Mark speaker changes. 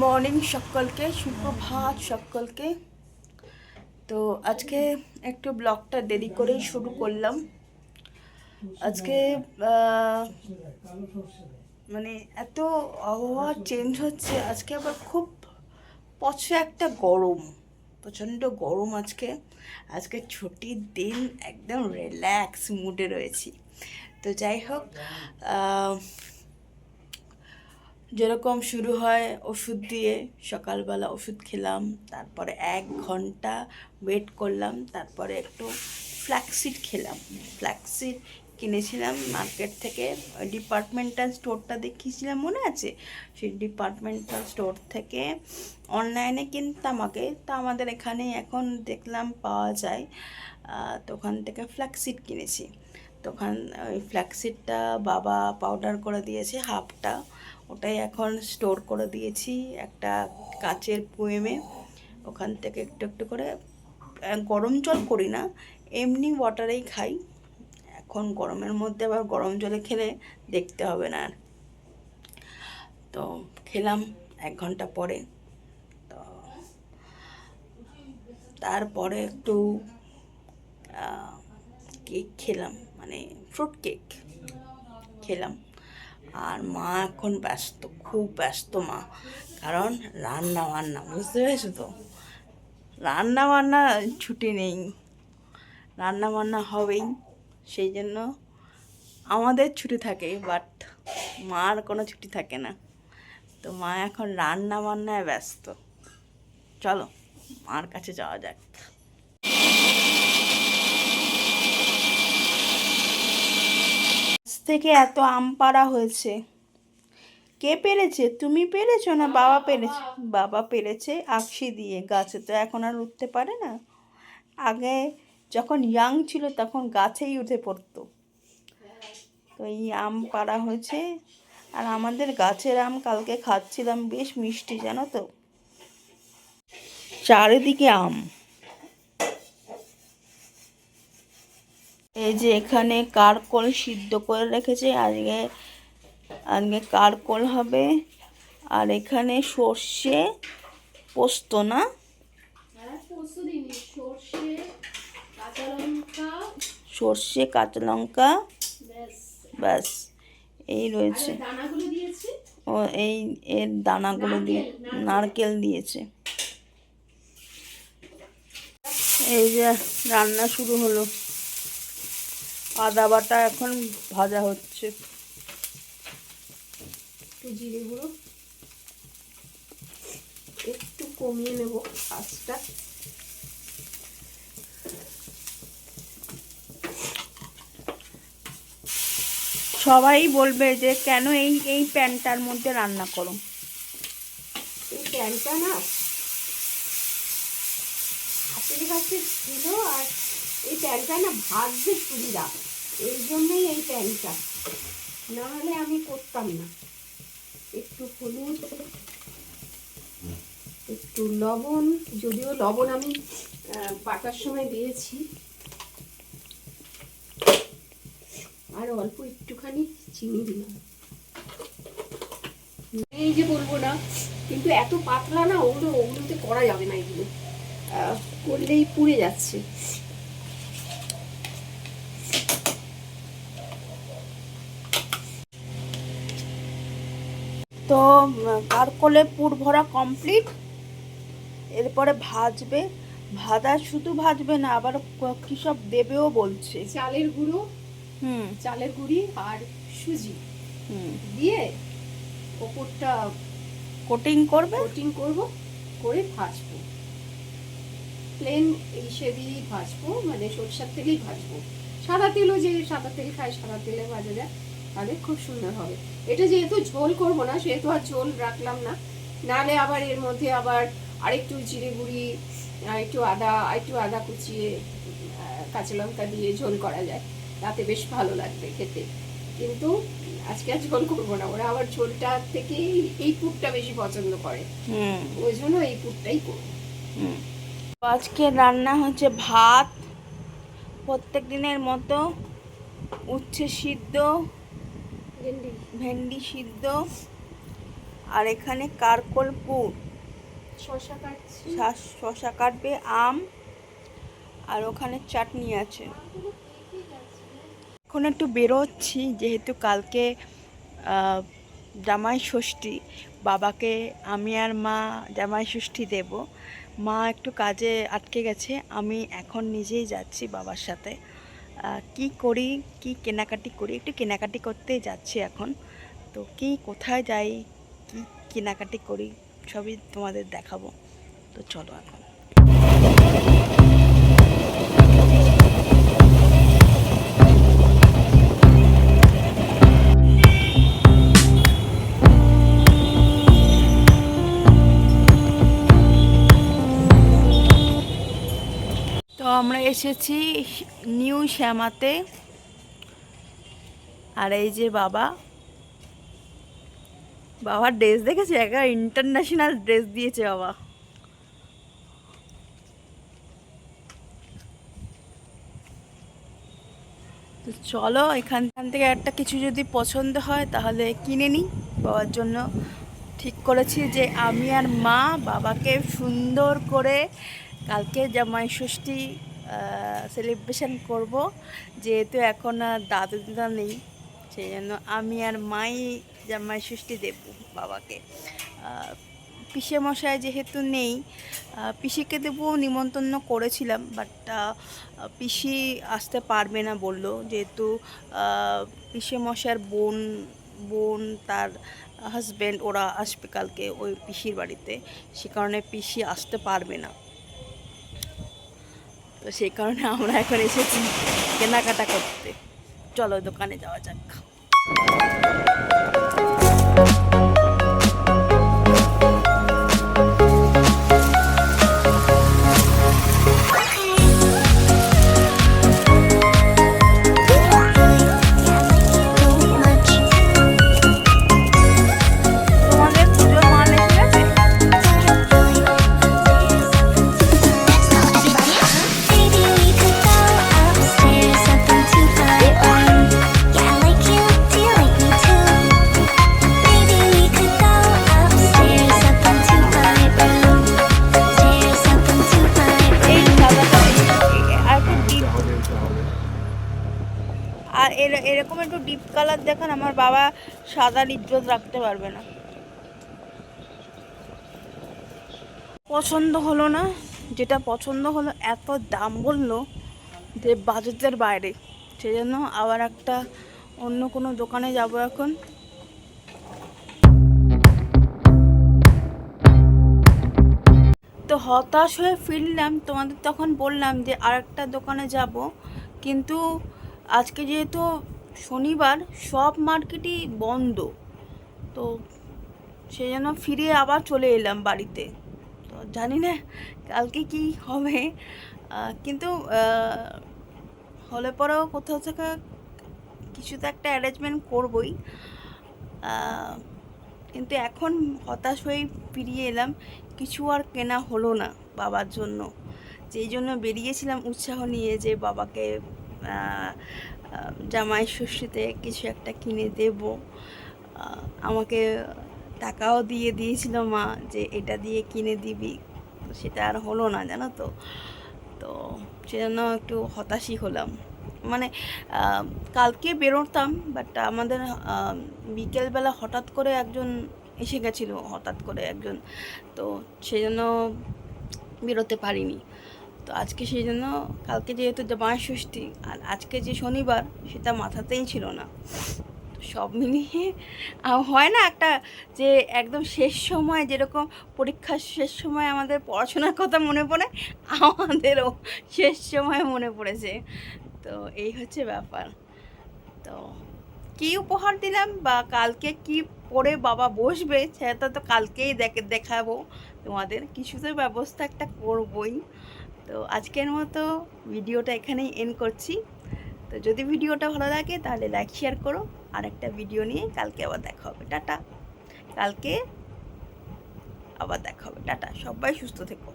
Speaker 1: Morning সকলকে সুপ্রভাত সকলকে। তো আজকে একটু ব্লগটা দেরি করেই শুরু করলাম। আজকে মানে এত আবহাওয়া চেঞ্জ হচ্ছে, আজকে আবার খুব পছে একটা গরম, প্রচণ্ড গরম আজকে। আজকে ছুটির দিন একদম রিল্যাক্স মুডে রয়েছি। তো যাই হোক যেরকম শুরু হয় ওষুধ দিয়ে, সকালবেলা ওষুধ খেলাম, তারপরে এক ঘণ্টা ওয়েট করলাম, তারপরে একটু ফ্ল্যাক্সিড খেলাম। ফ্ল্যাক্সিড কিনেছিলাম মার্কেট থেকে ডিপার্টমেন্টাল স্টোরটা দেখিয়েছিলাম, মনে আছে? সেই ডিপার্টমেন্টাল স্টোর থেকে অনলাইনে কিনতাম আগে। তা আমাদের এখানে এখন দেখলাম পাওয়া যায়। তো ওখান থেকে ফ্ল্যাক্সিড কিনেছি। তখন ওই ফ্ল্যাক্সিডটা বাবা পাউডার করে দিয়েছে হাফটা ওটাই এখন স্টোর করে দিয়েছি একটা কাচের পোয়েমে। ওখান থেকে একটু একটু করে গরম জল করি না, এমনি ওয়াটারেই খাই। এখন গরমের মধ্যে আবার গরম জলে খেলে দেখতে হবে না আর। তো খেলাম এক ঘণ্টা পরে। তো তারপরে একটু কেক খেলাম মানে ফ্রুট কেক খেলাম। আর মা এখন ব্যস্ত, খুব ব্যস্ত মা। কারণ রান্না বান্না, বুঝতে পেরেছ তো? রান্না বান্না ছুটি নেই, রান্না বান্না হবেই, সেই জন্য আমাদের ছুটি থাকে, বাট মার কোনো ছুটি থাকে না। তো মা এখন রান্না বান্নায় ব্যস্ত। চলো, মার কাছে যাওয়া যাক গাছ থেকে এত আম পাড়া হয়েছে? কে পেরেছে? তুমি পেরেছ না বাবা পেরেছে? বাবা পেরেছে আকশি দিয়ে, গাছে তো এখন আর উঠতে পারে না। আগে যখন ইয়াং ছিল তখন গাছেই উঠে পড়তো। তো এই আম পাড়া হয়েছে, আর আমাদের গাছের আম কালকে খাচ্ছিলাম, বেশ মিষ্টি, জানো তো? চারিদিকে আম। এই যে এখানে কারকল সিদ্ধ করে রেখেছে আজকে আজকে কারকল হবে। আর এখানে সর্ষে পোস্ত না?
Speaker 2: হ্যাঁ সর্ষে কাঁচা লঙ্কা। ব্যাস।
Speaker 1: এই রয়েছে। ও এই এর দানাগুলো দিয়ে নারকেল দিয়েছে। এই যে রান্না শুরু হলো। আদা বাটা এখন ভাজা হচ্ছে।
Speaker 2: একটু জিরে গুঁড়ো। একটু কমিয়ে নেব আঁচটা।
Speaker 1: সবাই বলবে যে কেন এই এই প্যানটার মধ্যে রান্না করো?
Speaker 2: এই প্যানটা না হাতের কাছে ছিল আর প্যানটা না ভাজতে সুবিধা এই জন্যই এই প্যানটা না হলে আমি করতাম না। একটু হলুদ, একটু লবণ, যদিও লবণ আমি বাটার সময় দিয়েছি। আর অল্প একটুখানি চিনি দিলাম। এই যে বলব না, কিন্তু এত পাতলা না, ওগুলো, ওগুলোতে করা যাবে না এগুলো। করলেই পুড়ে যাচ্ছে।
Speaker 1: তো কারকলে পুর ভরা কমপ্লিট এরপরে ভাজবে। ভাজা শুধু ভাজবে না আবার কি সব দেবেও বলছে।
Speaker 2: চালের গুঁড়ো
Speaker 1: হুম।
Speaker 2: চালের গুঁড়ি আর সুজি।
Speaker 1: হুম।
Speaker 2: দিয়ে ওপরটা
Speaker 1: কোটিং করবে?
Speaker 2: কোটিং করব করে ভাজবো। প্লেন হিসেবেই ভাজবো মানে সরষার তেলেই ভাজবো। সাদা তেলও যে সাদা তেল খায় সাদা তেলে ভাজা যায়। তাহলে খুব সুন্দর হবে। এটা যেহেতু ঝোল করব না সেহেতু আর ঝোল রাখলাম না। নালে আবার এর মধ্যে আবার আরেকটু জিরে গুঁড়ি আরেকটু আদা আরেকটু আদা কুচিয়ে কাঁচা লঙ্কা দিয়ে ঝোল করা যায়। তাতে বেশ ভালো লাগবে খেতে। কিন্তু আজকে আর ঝোল করব না ওরা আবার ঝোলটা থেকে এই- পুরটা বেশি পছন্দ করে।
Speaker 1: হুম।
Speaker 2: ওই জন্য এই পুরটাই করব।
Speaker 1: হুম। তো আজকে রান্না হচ্ছে ভাত। প্রত্যেক দিনের মতো উচ্ছে সিদ্ধ। ভেন্ডি। সিদ্ধ। আর এখানে কারকলপুর
Speaker 2: শসা কাটছি।
Speaker 1: শাস- শশা কাটবে আম। আর ওখানে চাটনি আছে। এখন একটু বেরোচ্ছি যেহেতু কালকে জামাই ষষ্ঠী। বাবাকে আমি আর মা জামাই ষষ্ঠী দেব। মা একটু কাজে আটকে গেছে আমি এখন নিজেই যাচ্ছি বাবার সাথে। কি করি, কি কেনাকাটি করি, একটু কেনাকাটি করতে যাচ্ছি এখন। তো কি, কোথায় যাই, কি কেনাকাটি করি, সবই তোমাদের দেখাবো। তো চলো এখন। আমরা এসেছি নিউ শ্যামাতে। আর এই যে বাবা। বাবার ড্রেস দেখেছে? একটা ইন্টারন্যাশনাল ড্রেস দিয়েছে বাবা। তো চলো, এখান থেকে একটা কিছু যদি পছন্দ হয় তাহলে কিনে নিই। বাবার জন্য ঠিক করেছি যে আমি আর মা বাবাকে সুন্দর করে কালকে জামাই ষষ্ঠী সেলিব্রেশন করব, যেহেতু এখন দাদু দিদা নেই সেই জন্য আমি আর মাই জামাই ষষ্ঠী দেব বাবাকে। পিসে মশাই যেহেতু নেই পিসিকে দেবো নিমন্ত্রণ করেছিলাম বাট পিসি আসতে পারবে না বলল, যেহেতু পিসে মশাইয়ের বোন বোন তার হাজব্যান্ড ওরা আসবে কালকে ওই পিসির বাড়িতে, সে কারণে পিসি আসতে পারবে না। তো সেই কারণে আমরা এখন এসেছি কেনাকাটা করতে। চলো দোকানে যাওয়া যাক। ডিপ কালার দেখান, আমার বাবা সাদা ইজ্জত রাখতে পারবে না। পছন্দ হলো না, যেটা পছন্দ হলো, এত দাম বলল যে বাজেটের বাইরে। সেই জন্য আবার একটা অন্য কোনো দোকানে যাব এখন। তো হতাশ হয়ে ফিরলাম, তোমাদের তখন বললাম যে আরেকটা দোকানে যাব। কিন্তু আজকে যেহেতু শনিবার সব মার্কেটই বন্ধ। তো সেই জন্য ফিরে আবার চলে এলাম বাড়িতে। তো জানি না কালকে কি হবে। কিন্তু হলে পরেও কোথাও থেকে কিছু তো একটা অ্যারেঞ্জমেন্ট করবই। কিন্তু এখন হতাশ হয়ে ফিরিয়ে এলাম। কিছু আর কেনা হলো না বাবার জন্য। যেই জন্য বেরিয়েছিলাম উৎসাহ নিয়ে যে বাবাকে জামাই ষষ্ঠীতে কিছু একটা কিনে দেব। আমাকে টাকাও দিয়ে দিয়েছিল মা যে এটা দিয়ে কিনে দিবি। সেটা আর হলো না, জানো তো? তো সেজন্য একটু হতাশই হলাম। মানে কালকে বেরোতাম বাট আমাদের বিকেলবেলা হঠাৎ করে একজন এসে গেছিল, হঠাৎ করে একজন। তো সেজন্য বেরোতে পারিনি। তো আজকে সেই জন্য কালকে যেহেতু জামাই ষষ্ঠী, আর আজকে যে শনিবার, সেটা মাথাতেই ছিল না। সব মিলিয়ে হয় না একটা যে একদম শেষ সময়, যেরকম পরীক্ষার শেষ সময় আমাদের পড়াশোনার কথা মনে পড়ে, আমাদেরও শেষ সময় মনে পড়েছে। তো এই হচ্ছে ব্যাপার। তো কী উপহার দিলাম বা কালকে কি পরে বাবা বসবে, সেটা তো কালকেই দেখে, দেখাবো তোমাদের। কিছু তো ব্যবস্থা একটা করবই। তো আজকের মতো ভিডিওটা এখানেই এন্ড করছি। তো যদি ভিডিওটা ভালো লাগে তাহলে লাইক শেয়ার করো। আর একটা ভিডিও নিয়ে কালকে আবার দেখা হবে। টাটা। কালকে আবার দেখা হবে। টাটা। সবাই সুস্থ থেকো।